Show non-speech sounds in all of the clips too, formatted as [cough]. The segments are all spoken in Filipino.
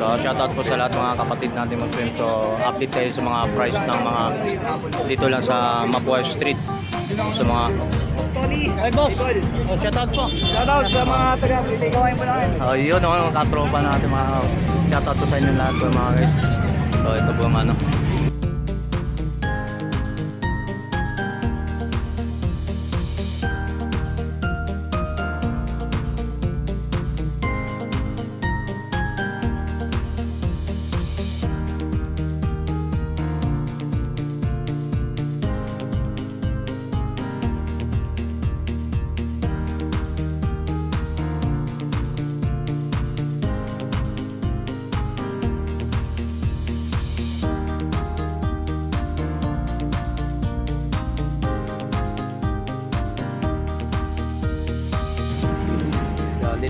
So, shoutout po sa lahat mga kapatid natin Muslim. So, update tayo sa mga price ng mga dito lang sa Mabuhay Street. Sa mga... Tony. Ay, boss! Oh, shoutout po! Shoutout sa mga taga Piligawain mo lang. Oh, yun, oh, mga katropa natin, mga shoutout po sa inyo lahat po mga guys. So, ito po ang ano.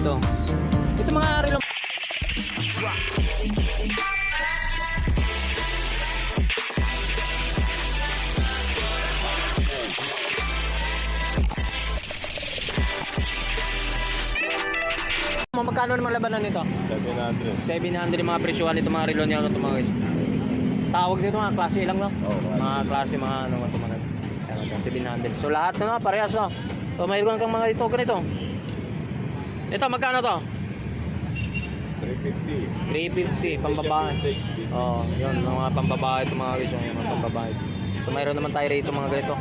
Dito. Ito mga relo. Magkano naman labanan nito? 700. 700 yung mga presyohan nito mga relo niya ito mga guys. Tawag dito mga klase lang no? Oo, klase. Mga klase mga ano ito mga guys. Ayan, ito, 700. So lahat no, parehas no. So mayroon kang mga ito ganito. Ito magkano to? 350. 350 pambabae. Oh, yun mga pambabae ito mga guys, yung mga pambabae. So mayroon naman tayo rito mga ganito.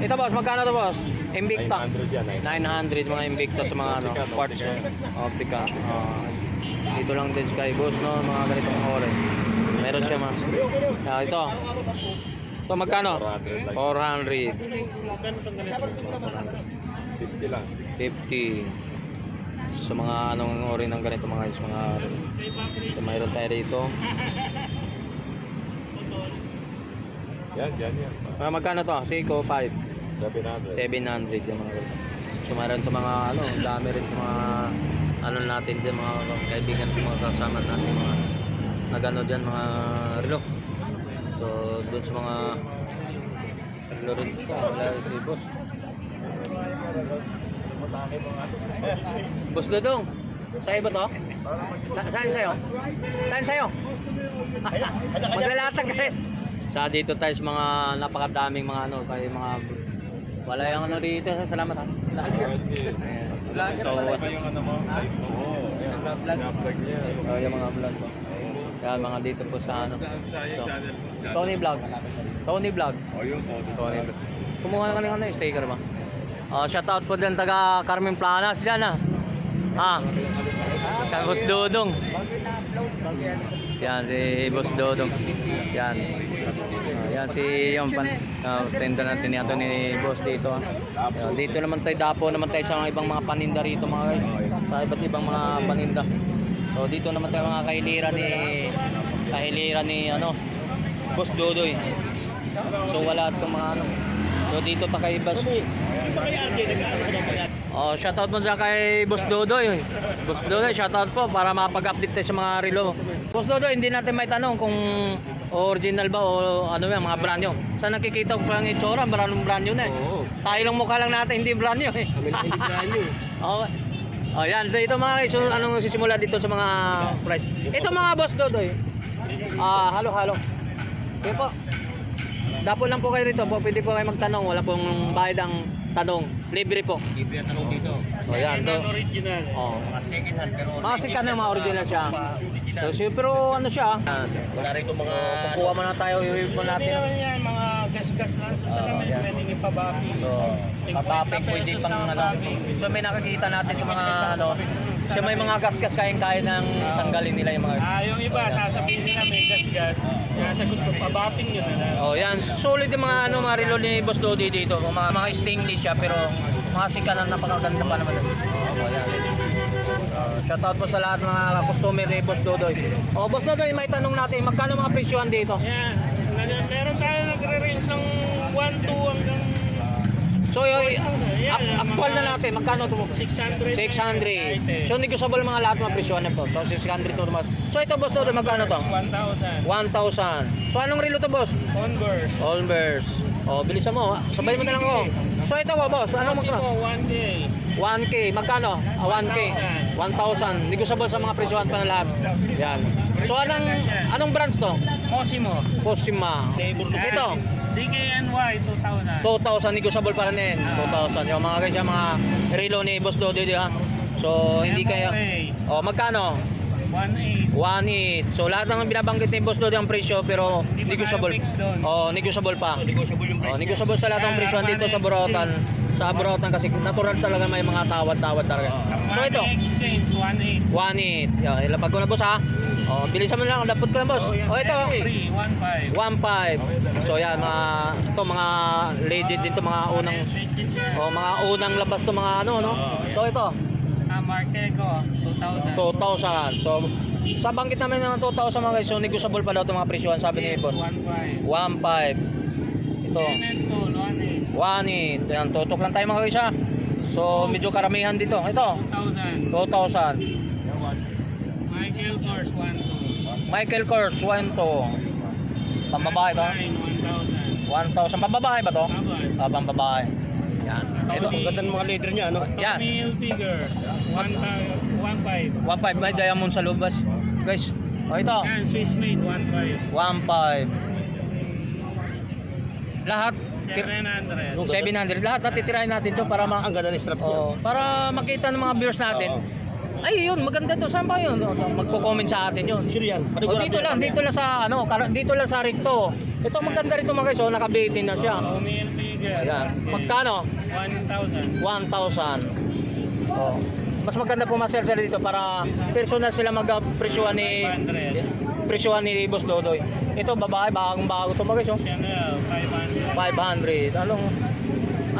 Ito boss, magkano to boss? Invicta. 900 yan. 900 mga Invicta sa mga ano, quartz. Optica. Ah, dito lang din Sky Boss no, mga ganitong ore. Meron siya mga. Ah, ito. Ito magkano? 400. 400. 50 lang. 50 sa mga anong ori ng ganito mga guys, mga ito mayroon tayo rito. Yan, yan, yan. Mga magkano to? Seiko 5. 700. 700 yung mga ganito. So mayroon to mga ano, dami rin mga ano natin din mga kaibigan ko mga kasama natin mga nagano diyan mga relo. So doon sa mga relo rin si boss. Boss Dodong, sa'yo ba to? Sa saan sa'yo? Saan sa'yo? Maglalatag ka rin. Sa dito tayo sa mga napakadaming mga ano, kay mga wala yung ano dito. Salamat ha. So, yung ano mo? Oo. Vlog niya. yung mga vlog ko. Yan, mga dito po sa ano. So, Tony Vlog. Tony Vlog. O yun, o. Tony Vlog. Kumuha ka ng ano, sticker ba? Uh, shoutout po din taga Carmen Planas dyan ha. Ah. Kay Boss Dodong. Yan si Boss Dodong. Yan. Ah, yan si yung pan uh, tenda natin yato ni Boss dito. ah. Dito naman tayo dapo naman tayo sa mga ibang mga paninda rito mga guys. Sa iba't ibang mga paninda. So dito naman tayo mga kahiliran ni kahiliran ni ano Boss Dodoy. So wala itong mga ano. So dito ta kay Boss. Oh, shoutout mo dyan kay Boss Dodoy. Boss Dodoy, shoutout po para mapag-update tayo sa mga relo. Boss Dodoy, hindi natin may tanong kung original ba o ano yan, mga brand nyo. Sa nakikita ko parang itsura, brand brand nyo na eh. Oo. Tayo lang mukha lang natin, hindi brand nyo eh. Kami na hindi nyo. [laughs] Oo. Oh, yan. Dito mga so, anong sisimula dito sa mga price. Ito mga boss Dodoy. Ah, halo-halo. Okay po. Dapo lang po kayo rito po. Pwede po kayo magtanong. Wala pong bayad ang tanong. Libre po. Libre ang tanong dito. Oh, yan. To. original. Oh. Mga second hand pero... Mga sikat na mga original siya. Original. So, si- pero ano siya? ah, Wala rito mga... Kukuha muna tayo. Iuwi po natin. naman yan, mga gas-gas lang sa salamin, yan. pwede ni pabapi. So, papaping pwede pang ano. So, may nakakita natin sa mga ano. Siya may mga gasgas kayang-kaya nang tanggalin nila yung mga Ah, yung iba, sasabihin nila may gas-gas. Sasagot ko, pabaping yun na lang. Oh, yan. Solid yung mga ano, mga relo ni Boss Dodi dito. Mga, mga stainless siya pero mga sikanan napakaganda pa naman. Oh, yan. Uh, shoutout po sa lahat mga customer ni Boss Dodoy. Oh, Boss Dodoy, may tanong natin, magkano mga presyohan dito? Yan. Meron tayo nagre-range ng 1, 2 hanggang So, yung, ak- actual na natin, magkano ito? 600. 600. So, negotiable mga lahat mga presyohan na to. So, 600 to naman. So, ito, Boss Dodoy, magkano to? 1,000. 1,000. So, anong relo to, Boss? Converse. Olmers. Oh, bilisan mo. Sabay mo na lang ako. So ito ba, boss? Ano Kasi magka? mo, 1K. 1K. Magkano? Ah, 1K. 1,000. Negotiable sa mga presyohan pa na lahat. Yan. So anong anong branch to? Cosimo. Cosima. Ito. DKNY 2000. 2,000 negotiable pa rin din. 2,000. Yung mga guys, yung mga relo ni Boss Dodi, di ba? So, hindi kaya... Oh, magkano? 1.8. 1.8. So, lahat ng binabanggit ni Boss Dodi ang presyo, pero Hindi pa negotiable. doon. Oh, negotiable pa. Negotiable yung Oh, price. negotiable sa lahat ng presyo dito sa Borotan. Sa Borotan kasi natural talaga may mga tawad-tawad talaga. So, ito. Money exchange 1.8. 1.8. Yan, ilapag ko na boss ha. Oh, bilisan mo na lang. Lapot ko na boss. Oh. Oh, ito. 3, 1.5. 1.5. So, yan, mga, ito, mga legit dito, mga unang, oh, mga unang labas to mga ano, no? So, ito. Ah, Marqueco 2000. 2,000. So, sa bangkit namin ng 2,000 mga guys, so negotiable pa daw itong mga presyohan, sabi ni Yes, Boss. 1.5. 1.5. Ito. Tenant tool 1.8. 1.8. Yan, tutok lang tayo mga guys ha. So, medyo karamihan dito. Ito. 2,000. 2,000. Michael Kors 1.2. Michael Kors, 1.2. Pambabae to? 1,000. 1,000. Pambabae ba to? Abad. Ah, pambabae. Ito. Ang ganda ng mga leather niya, ano? Yan. Tommy Hilfiger 1.5. 1.5. May diamond sa lubas. Guys. O ito. Yan, Swiss made 1.5. 1.5. Lahat. 700. 700. Lahat natitirahin natin to para ma Ang ganda ng strap niya. Oh, para makita ng mga viewers natin. Ay, yun, maganda to. Saan ba yun? Magko-comment sa atin yun. Sure yan. O, Panigurado dito yan, lang, ano dito lang sa ano, kar- dito lang sa Ricto. Ito maganda rito mga guys, oh, nakabitin na siya. Tommy Hilfiger. Ayan. 1K. Magkano? 1,000. 1,000. Oh. Mas maganda po masel sila dito para personal sila mag-presyuhan ni 500. presyuhan ni Boss Dodoy. Ito babae, bagong bago to guys, oh. Chanel 500. 500. Anong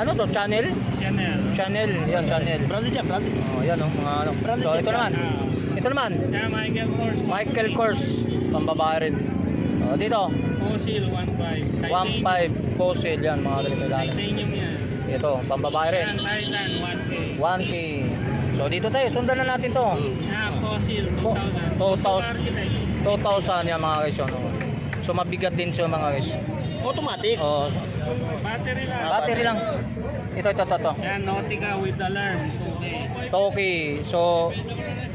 ano to? Channel? Chanel. Channel. Yan, Channel. Branded yan, branded. Oh, yan oh, mga ano. Branded So, ito naman. Ah. Ito naman. Yeah, Michael Kors. Michael Kors, pambabae rin. Oh, dito, Fossil 1.5. 1.5 fossil yan, mga ganito. Titanium yan. Ito, pambabae rin. Titan 1K. 1K. So dito tayo, sundan na natin to. Yeah, Fossil Po- 2,000. 2,000. Fossil Architect. 2,000 yan mga guys. Ano. So mabigat din siya mga guys. Automatic. Oh, Battery lang. battery lang. Ito, ito, ito, ito. Yan, Nautica with alarms. Okay. Okay. So,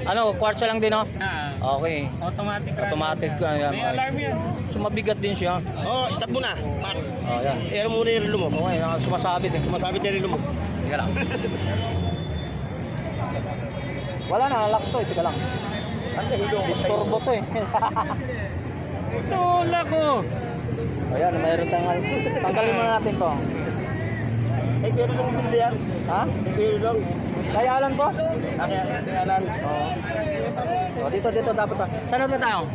ano, kwartsa lang din, no? Ah, Okay. automatic. Automatic, ah, yan. May alarm yan. So, mabigat din siya. Oh, stop mo na. Pat. Oh, yan. Air mo na yung relo mo. Okay, naka- sumasabit eh. Sumasabit yung relo mo. Teka lang. Wala na, lock to. eh. Teka lang. Ano, hilo ko sa'yo. Disturbo to eh. [laughs] Tula ko. Ayan, mayroon tayong... Tanggalin muna natin to. Eh, pero lang binili yan. Ha? Eh, pero lang. Kaya alam? Ah, kaya, kaya lang. Oo. Oh, dito, dito dapat. Saan ba tayo?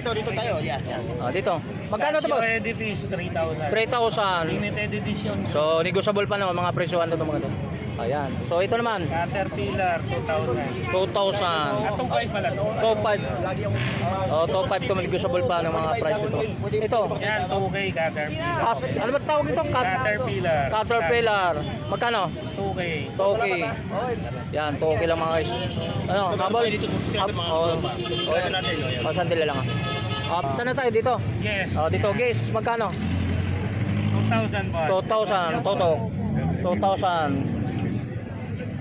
Ito, dito tayo. Yan, yan. Oh, dito. Magkano to, boss? Casio Edifice 3,000. 3,000. Limited edition. So, negotiable pa naman mga presyohan to mga to. Ayan. So, ito naman. Caterpillar 2,000. 2,000. Atong kayo pala to. Top 5. Oh, top 5 to negotiable pa ng mga price ito. Ito. Yan, 2K Caterpillar. As, ano ba tawag ito? Cat Caterpillar. Caterpillar. Magkano? 2K. Okay. Yan, okay lang mga guys. Ano, habol? dito subscribe mga Oh, natin. oh, yan. oh, sandali lang ah. Ah, saan na tayo dito? Yes. Oh, dito, guys, magkano? 2,000 boss. 2,000, toto. 2,000.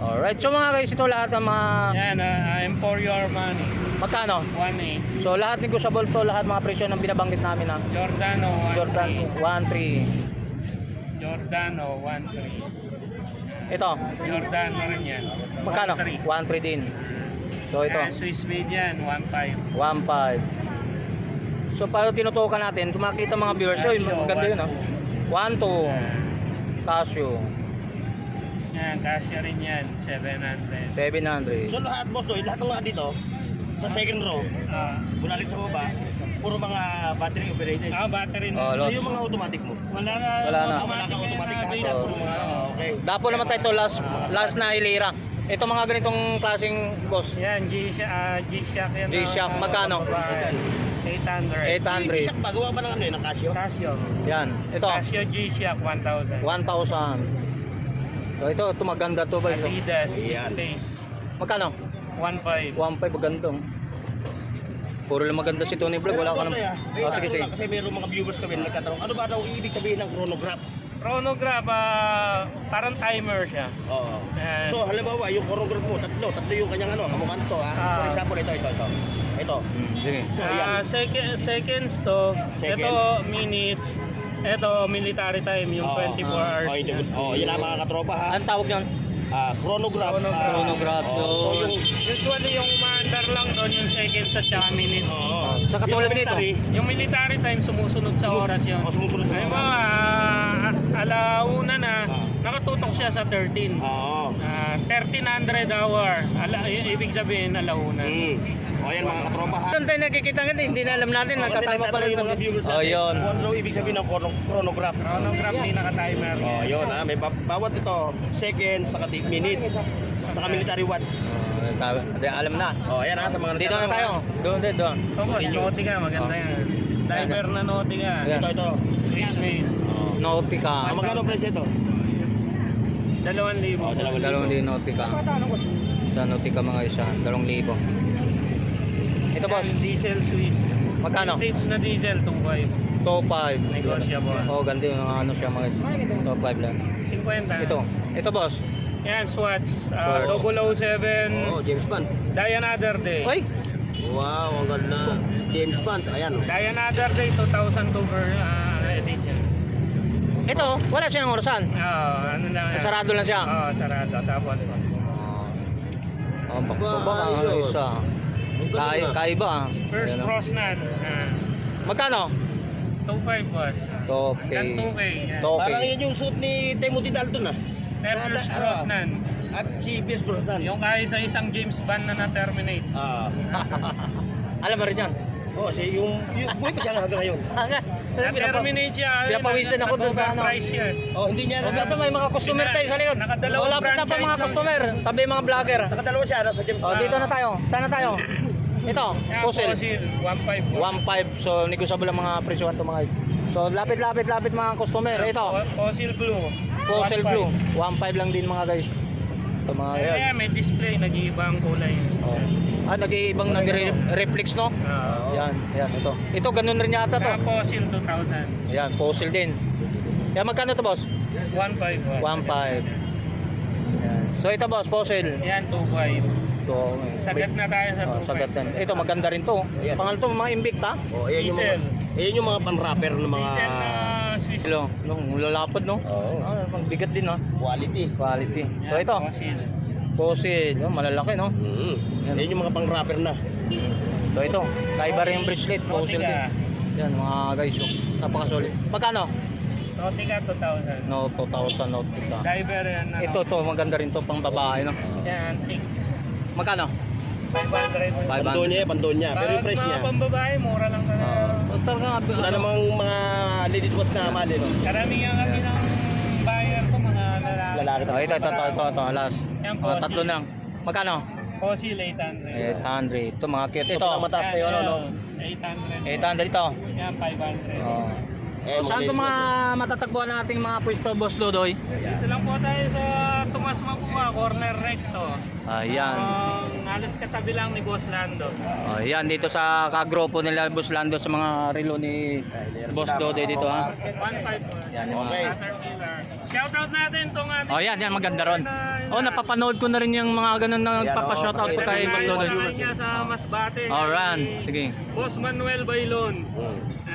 Alright, so mga guys, ito lahat ng mga... Yan, uh, I'm for your money. Magkano? 1A. So lahat negotiable to, lahat mga presyo ng binabanggit namin ha. Giordano 1 Jordan 1.3. Giordano 1.3. Ito, Giordano rin yan. magkano? 1.3. 1.3 din. So ito, Yan, Swiss made yan, 1.5. 1.5. So para tinutukan natin, kung makita mga viewers, yun, Casio, maganda yun ha. 1.2. Casio, Yan, Casio rin yan, 700. 700. So lahat, boss, no, lahat ng mga dito, sa second row, Ah, mula rin sa baba, puro mga battery operated. ah, battery Oh, na. So lot. yung mga automatic mo. Wala na. Wala na. Ah, wala kang automatic lahat yan. Puro mga, oh, okay. Dapo naman tayo ito last, last na ilira. Ito mga ganitong klaseng boss. Yan, G-Shock, ah, G-Shock yan. G-Shock, ah, magkano? Babae. 800. 800. Siya, pagawa pa ng ano eh, ng Casio. Casio. Yan. Ito, Casio G-Shock 1,000. 1,000. So ito, ito maganda to ba? Ito. Adidas, Yan. Space. Magkano? 1.5. 1.5 maganda. Puro lang maganda si Tony Vlog. Wala ka naman. Oh, sige, sige. Kasi mayroong mga viewers kami na nagtatanong, ano ba daw ibig sabihin ng chronograph? Chronograph, ah, parang timer siya. Oo. Ayan. So halimbawa, yung chronograph mo, tatlo, tatlo yung kanyang ano, kamukha to ha. Ah. For example, ito, ito, ito. Ito. Mm, sige. So Ah, yan. second, seconds to. Seconds. Ito minutes. Ito military time, yung Oo. 24 hours. Oh, ito, oh, yun ang mga katropa ha. Anong tawag yun? Ah, chronograph. Chronograph. ah, Chronograph, oh, so yun. yung Usually yung umaandar lang doon yung seconds at saka minutes. Oo. Sa katulad Yung nito. military, Yung military time sumusunod sa oras yun. Oh, sumusunod sa Ay oras. mga ah, alauna na, Ah. nakatutok siya sa 13. Oo. Ah, 1300 hour. Ala, i- ibig sabihin alauna. Mm. O yan mga katropa ha. Doon tayo nakikita nga hindi na alam natin. Oh, kasi Nagkasama pa nagtatanong rin yung sa mga viewers Oh, natin. yun. Kung ano ibig sabihin ng chrono- chronograph. Chronograph, di naka-timer. Oh, yun ha. May ba- bawat ito, second, saka di- minute, saka military watch. Oh, tawa- hindi, alam na. Oh, ayan ha, sa mga Dito na nagtatanong, tayo. ha. Doon din, doon. Ito boss, Nautica, maganda Oh. yan. Diver na Nautica. Ayan. Ito, ito. Swiss made. Nautica. Ah, magkano price ito? Dalawang libo. Oh, dalawang Dalawang libo. din Nautica. Sa Nautica mga isa. Dalawang libo. Ito boss. Diesel Swiss. Magkano? Vintage na diesel, 2.5. Top 5. Negotiable. Oh, ganda yung mga ano siya mga top 5 lang. 50. Ito. Ito boss. Yan, Swatch. Uh, Swatch. 007. Oh, James Bond. Die Another Day. Oy. Wow, ang ganda. James Bond. Ayan. oh. Die Another Day, 2002 ver- uh, edition. Ito, wala siyang orasan. Oo, ano lang. yan. Sarado lang siya. Oo, sarado. Tapos, Oh, bak Ba, bak ang ayos. isa. Ang ganda Kay na. kaiba. ah. first Ayan, oh. Brosnan. Uh, Magkano? 2.5 boss. Top Gan 2K. yan. Top Parang yan yung suit ni Timothy Dalton ah. Pierce Sa- Brosnan. At si Pierce Brosnan. Yung kaya sa isang James Bond na na-terminate. Ah. [laughs] Alam mo rin yan. Oh, si yung, yung buhay pa siya hanggang ngayon. Na-terminate siya. Pinapawisan ako dun sa ano. Nag-overprice siya. Oh, hindi niya Oh, kasi may mga customer tayo sa likod. Nakadalawang Oh, lapit na pa franchise mga customer. Sabi mga vlogger. Nakadalawa siya nasa James Oh, dito na tayo. Sana tayo. Ito, puzzle. Fossil. 1.5 po. 1.5. So, negotiable ang mga presyohan to mga guys. So, lapit, lapit, lapit mga customer. Ito, Fossil Blue. Fossil 1.5. Blue. 1.5 lang din mga guys. Ito mga guys. Ayan, may display. Nag-iiba ang kulay. Oh. Ah, nag-iibang nag-reflex, no? Ah, Yan, yan, ito. Ito, ganun rin yata to. Yan, Fossil 2000. Yan, fossil din. Yan, magkano to, boss? 1.5 po. 1.5. Yan. So, ito, boss, fossil. Yan, 2.5. Ito, Sagat na tayo sa 2.5. Oh, sagat yan. Ito, maganda rin to. Ayan. Pangal to, mga Invicta. Oh, ayan yung mga, Diesel. ayan yung mga pan-rapper ng mga Diesel na Swiss. No, lalapad, no? Oo. Ah, ang bigat din, no? quality. Quality. So, ito, Fossil. fossil. Oh, malalaki, no? Mm. Yan. Ayan yung mga pang-rapper na. So, ito, kaiba rin yung bracelet, fossil din. Yan, mga guys, oh. Napakasolid. Magkano? Nautica 2000. No, 2,000 Nautica. Diver yan. ano. Ito, to, maganda rin to, pang babae, no? Yan, antique. Magkano? 500. 500. Pandoon niya, pandoon niya. Pero yung price mga niya, pambabae, mura lang ka. Ah. Talaga, wala namang mga ladies watch na mali, no? Karamihan kami ng buyer ko, mga lalaki. Lalaki Oh, ito, ito, ito, ito, ito, last. Yan, Oh, fossil. tatlo lang. Magkano? Fossil 800. 800. Ito, mga cute. So, Ito, pinamataas na yun, ano? 800. 800 ito. Yan, 500. Oh. Eh, So, saan ladies ito mga matatagpuan nating mga pwesto, Boss Ludoy? Dito lang po tayo sa Tomas Mapua, corner recto. Ayan. Ang halos katabi lang ni Boss Lando. Oh, yan, dito sa kagrupo nila, Boss Lando, sa mga relo ni Boss Ludoy dito, ha? 1.5 po. Yan, yung mga... Okay. Caterpillar. Shoutout natin itong ating... Oh, yan, yan, maganda ron. Oh, napapanood ko na rin yung mga ganun na Yan, nagpapa-shoutout oh, ko kay Boss Ludoy. Alright, kay sige. Boss Manuel Bailon.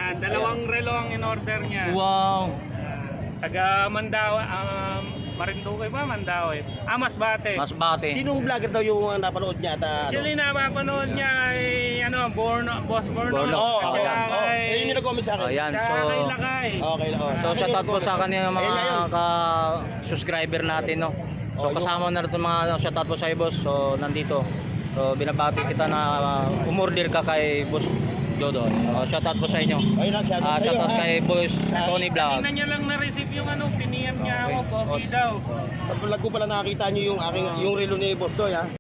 Ah, dalawang relo ang in-order niya. Wow. Ah, taga Mandawi, um, Marinduque ba? Mandawi. Ah, Masbate. Mas bate. Sinong vlogger daw yung uh, napanood niya at uh, ano? Actually, napapanood niya ay ano, Borno, Boss Borno. Borno. Oo, saka oo. kay, Eh, yun yung nag-comment sa Oh, akin. yan. saka So, kay Lakay. Okay, oh. So, shoutout po sa kanila mga Ayun na yun. ka-subscriber natin, no? So, Oh, kasama na rin mga shoutout po sa iyo, boss. So, nandito. So, binabati kita na uh, umorder ka kay Boss Dodo. Uh, shoutout po sa inyo. Ayun lang, shoutout Ah, sa'yo, shoutout ha? kay Boss Tony Vlog. Kanina niya lang na-receive yung ano, piniyam niya ako, Okay. coffee Oh, daw. Sa vlog ko pala nakita niyo yung aking yung relo ni Boss Doy ha.